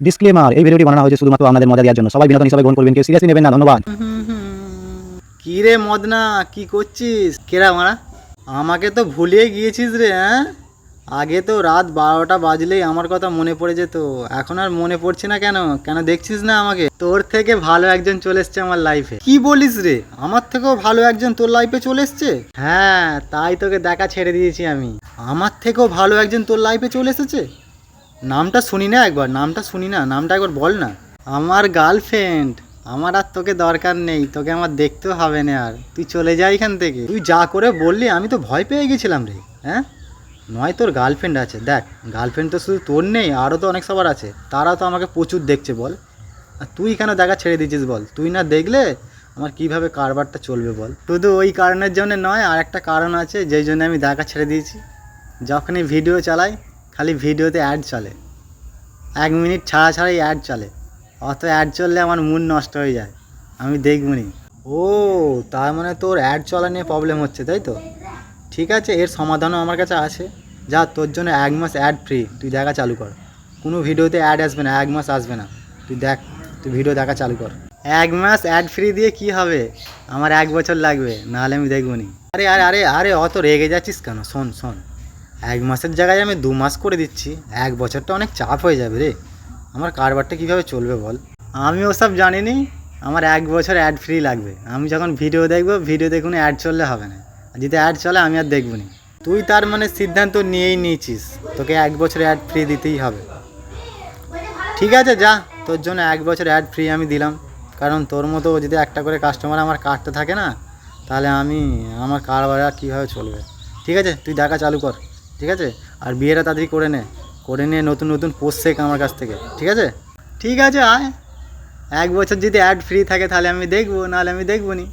Disclaimer এই ভিডিওটি বানানো হয়েছে শুধুমাত্র আপনাদের মজা দেওয়ার জন্য। সবাই বিনোদন হিসাবে গ্রহণ করবেন। কেউ সিরিয়াসলি নেবেন না, ধন্যবাদ। কি রে মদনা, কি করছিস? কেরা মারা? আমাকে তো ভুলিয়ে গিয়েছিস রে হ্যাঁ? আগে তো রাত বারোটা বাজলেই আমার কথা মনে পড়ে যেত। এখন আর মনে পড়ছে না কেন? কেন দেখছিস না আমাকে? তোর থেকে ভালো একজন চলে এসছে আমার লাইফে কি বলিস রে? আমার থেকেও ভালো একজন তোর লাইফে চলে এসছে? হ্যাঁ তাই তোকে দেখা ছেড়ে দিয়েছি আমি। আমার থেকেও ভালো একজন তোর লাইফে চলে এসেছে? নামটা শুনি না একবার, নামটা শুনি না, নামটা একবার বল না। আমার গার্লফ্রেন্ড আমার আর তোকে দরকার নেই, তোকে আমার দেখতেও হবে না আর। তুই চলে যা এখান থেকে। তুই যা করে বললি, আমি তো ভয় পেয়ে গেছিলাম রে হ্যাঁ? নয় তোর গার্লফ্রেন্ড আছে, দেখ গার্লফ্রেন্ড তো শুধু তোর নেই, আরও তো অনেক সবার আছে। তারা তো আমাকে প্রচুর দেখছে, বল। আর তুই কেন দেখা ছেড়ে দিয়েছিস, বল? তুই না দেখলে আমার কীভাবে কারবারটা চলবে, বল? শুধু ওই কারণের জন্য নয় আর একটা কারণ আছে, যেই জন্য আমি দেখা ছেড়ে দিয়েছি। যখনই ভিডিও চালাই খালি ভিডিওতে অ্যাড চলে। এক মিনিট ছাড়া ছাড়াই অ্যাড চলে। অত অ্যাড চললে আমার মুড নষ্ট হয়ে যায়। আমি দেখবনি। ও, তার মানে তোর অ্যাড চলা নিয়ে প্রবলেম হচ্ছে, তাই তো? ঠিক আছে, এর সমাধানও আমার কাছে আছে। যা, তোর জন্য এক মাস অ্যাড ফ্রি তুই দেখা চালু কর। কোনো ভিডিওতে অ্যাড আসবে না, এক মাস আসবে না। তুই দেখ, তুই ভিডিও দেখা চালু কর। এক মাস অ্যাড ফ্রি দিয়ে কি হবে? আমার এক বছর লাগবে, নাহলে আমি দেখবনি। আরে আরে আরে আরে, অত রেগে যাচ্ছিস কেন? শোন শোন। এক মাসের জায়গায় আমি দু মাস করে দিচ্ছি। এক বছরটা অনেক চাপ হয়ে যাবে রে। আমার কারবারটা কীভাবে চলবে বল? আমি ওসব জানিনি, আমার এক বছর অ্যাড ফ্রি লাগবে। আমি যখন ভিডিও দেখব ভিডিওতে কোনো অ্যাড চললে হবে না। যদি অ্যাড চলে, আমি আর দেখব না। তুই তার মানে সিদ্ধান্ত নিয়েই নিয়েছিস। তোকে এক বছর অ্যাড ফ্রি দিতেই হবে। ঠিক আছে, যা। তোর জন্য এক বছর অ্যাড ফ্রি আমি দিলাম। কারণ তোর মতো যদি একটা করে কাস্টমার আমার কাটতে থাকে না, তাহলে আমি, আমার কারবার কীভাবে চলবে? ঠিক আছে, তুই দেখা চালু কর। ঠিক আছে? আর বিয়েটা তাড়াতাড়ি করে নে। করে নিয়ে নতুন নতুন পোস্ট শেখ আমার কাছ থেকে। ঠিক আছে? ঠিক আছে, আয়। এক বছর যদি অ্যাড ফ্রি থাকে তাহলে আমি দেখব, নাহলে আমি দেখব নি।